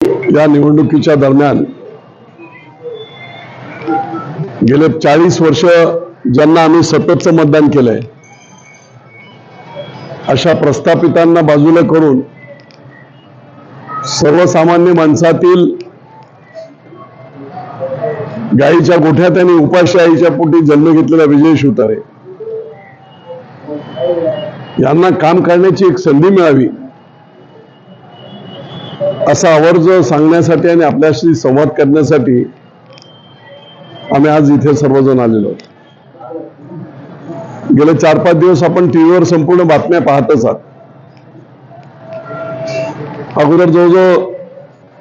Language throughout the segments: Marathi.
या निवडणुकीच्या दरम्यान गेले चाळीस वर्ष ज्यांना आम्ही सततचं मतदान केलंय अशा प्रस्थापितांना बाजूला करून सर्वसामान्य माणसातील गाईच्या गोठ्यात आणि उपाशी आईच्या पोटी जन्म घेतलेला विजय शिवतारे यांना काम करण्याची एक संधी मिळावी. असा आवर्ज सांगण्यासाठी आणि आपल्याशी संवाद करण्यासाठी आम्ही आज इथे सर्वजण आलेलो गेले चार पाच दिवस आपण टीव्हीवर संपूर्ण बातम्या पाहतच आहात. अगोदर जवळजवळ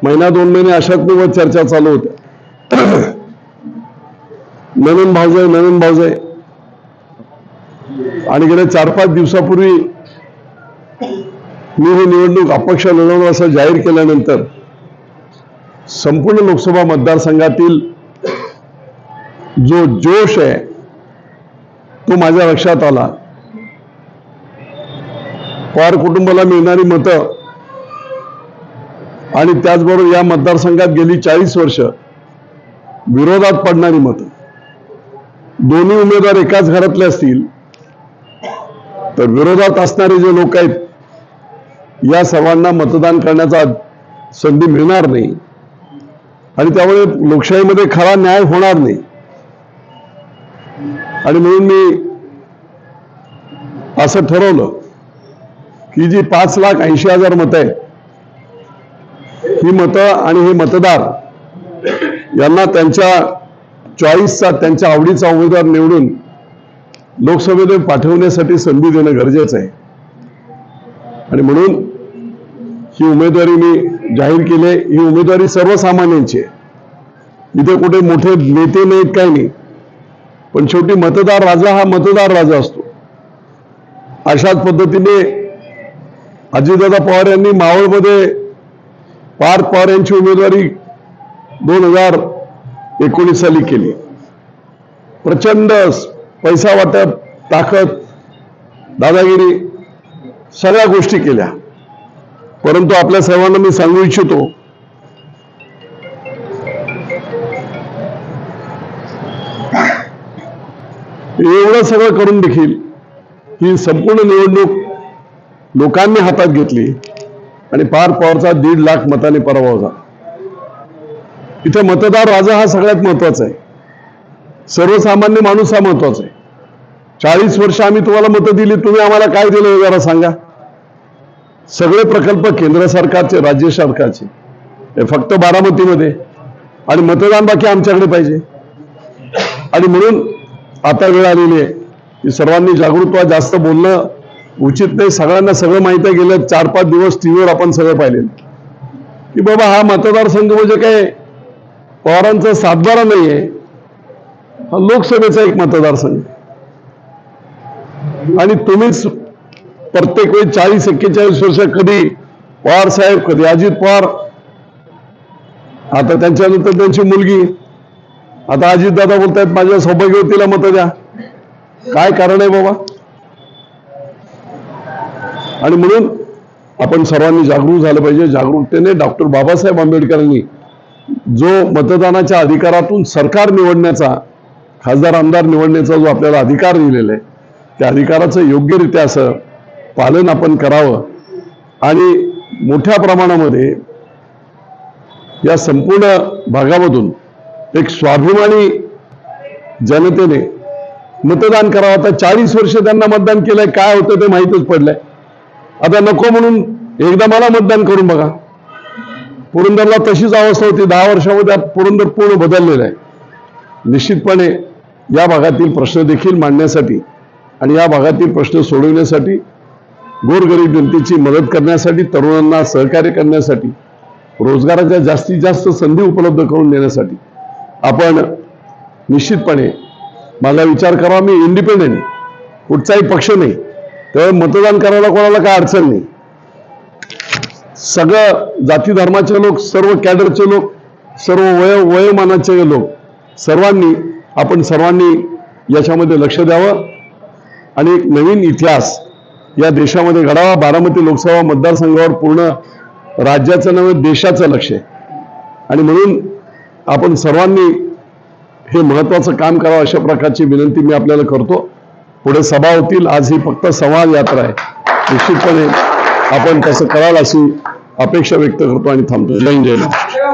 महिना दोन महिने अशाच चर्चा चालू होत्या. नवीन भाऊजाई नवीन भाऊजाई. आणि गेल्या चार पाच दिवसापूर्वी मी ही निवडणूक अपक्ष लढवणार असं जाहीर केल्यानंतर संपूर्ण लोकसभा मतदारसंघातील जो जोश आहे तो माझ्या लक्षात आला. पवार कुटुंबाला मिळणारी मतं आणि त्याचबरोबर या मतदारसंघात गेली चाळीस वर्ष विरोधात पडणारी मतं. दोन्ही उमेदवार एकाच घरातले असतील तर विरोधात असणारे जे लोक आहेत या सर्वांना मतदान करण्याचा संधी मिळणार नाही. आणि त्यामुळे लोकशाहीमध्ये खरा न्याय होणार नाही. आणि म्हणून मी असं ठरवलं की जी पाच लाख ऐंशी हजार मतं आहेत ही मतं आणि हे मतदार यांना त्यांच्या चॉईसचा त्यांच्या आवडीचा उमेदवार निवडून लोकसभेत पाठवण्यासाठी संधी देणं गरजेचं आहे. आणि म्हणून ही उमेदवारी मी जाहीर केली ही उमेदवारी सर्वसामान्यांची आहे. इथे कुठे मोठे नेते नाहीत काही नाही. पण शेवटी मतदार राजा हा मतदार राजा असतो. अशाच पद्धतीने अजितदादा पवार यांनी मावळमध्ये पार्थ पवार यांची उमेदवारी दोन हजार एकोणीस साली केली. प्रचंड पैसा वाटप ताकद दादागिरी सगळ्या गोष्टी केल्या. परंतु आपल्या सर्वांना मी सांगू इच्छितो एवढं सगळं करून देखील ही संपूर्ण निवडणूक लोकांनी हातात घेतली आणि पार पवारचा दीड लाख मताने पराभव झाला. इथे मतदार राजा हा सगळ्यात महत्त्वाचा आहे. सर्वसामान्य माणूस हा महत्त्वाचा आहे. चाळीस वर्ष आम्ही तुम्हाला मतं दिली तुम्ही आम्हाला काय दिलं जरा सांगा. सगळे प्रकल्प केंद्र सरकारचे राज्य सरकारचे. हे फक्त बारामतीमध्ये. आणि मतदान बाकी आमच्याकडे पाहिजे. आणि म्हणून आता वेळ आलेली आहे. की सर्वांनी जागृत जास्त बोलणं उचित नाही. सगळ्यांना सगळं माहिती आहे. गेलं चार पाच दिवस टीव्हीवर आपण सगळं पाहिले की बाबा हा मतदारसंघ म्हणजे काय? पवारांचा सातबारा नाही आहे. हा लोकसभेचा एक मतदारसंघ आणि तुम्हीच प्रत्येक वेळी चाळीस एक्केचाळीस वर्ष कधी पवार साहेब कधी अजित पवार. आता त्यांच्यानंतर त्यांची मुलगी. आता अजितदादा बोलतायत माझ्या सौभाग्यवतीला मत द्या. काय कारण आहे बाबा? आणि म्हणून आपण सर्वांनी जागरूक झालं पाहिजे. जागरूकतेने डॉक्टर बाबासाहेब आंबेडकरांनी जो मतदानाच्या अधिकारातून सरकार निवडण्याचा खासदार आमदार निवडण्याचा जो आपल्याला अधिकार दिलेला आहे त्या अधिकाराचं योग्यरित्या असं पालन आपण करावं. आणि मोठ्या प्रमाणामध्ये या संपूर्ण भागामधून एक स्वाभिमानी जनतेने मतदान करावं. आता चाळीस वर्ष त्यांना मतदान केलंय. काय होतं ते माहीतच पडलंय. आता नको म्हणून एकदा मला मतदान करून बघा. पुरंदरला तशीच अवस्था होती. दहा वर्षामध्ये पुरंदर पूर्ण बदललेलं आहे. निश्चितपणे या भागातील प्रश्न देखील मांडण्यासाठी आणि या भागातील प्रश्न सोडवण्यासाठी गोरगरीब जनतेची मदत करण्यासाठी तरुणांना सहकार्य करण्यासाठी रोजगाराच्या जास्तीत जास्त संधी उपलब्ध करून देण्यासाठी आपण निश्चितपणे माझा विचार करावा मी इंडिपेंडेंट कुठचाही पक्ष नाही. तर मतदान करायला कोणाला काय अडचण नाही. सगळं जाती धर्माचे लोक सर्व कॅडरचे लोक सर्व वय वयोमानाचे लोक सर्वांनी आपण सर्वांनी याच्यामध्ये लक्ष द्यावं. आणि एक नवीन इतिहास या देशामध्ये घडावा बारामती लोकसभा मतदारसंघावर पूर्ण राज्याचं नव्हे देशाचं लक्ष आहे. आणि म्हणून आपण सर्वांनी हे महत्वाचं काम करावं अशा प्रकारची विनंती मी आपल्याला करतो. पुढे सभा होतील आज ही फक्त संवाद यात्रा आहे. निश्चितपणे आपण तसं कराल अशी अपेक्षा व्यक्त करतो आणि थांबतो. जय जय महाराष्ट्र.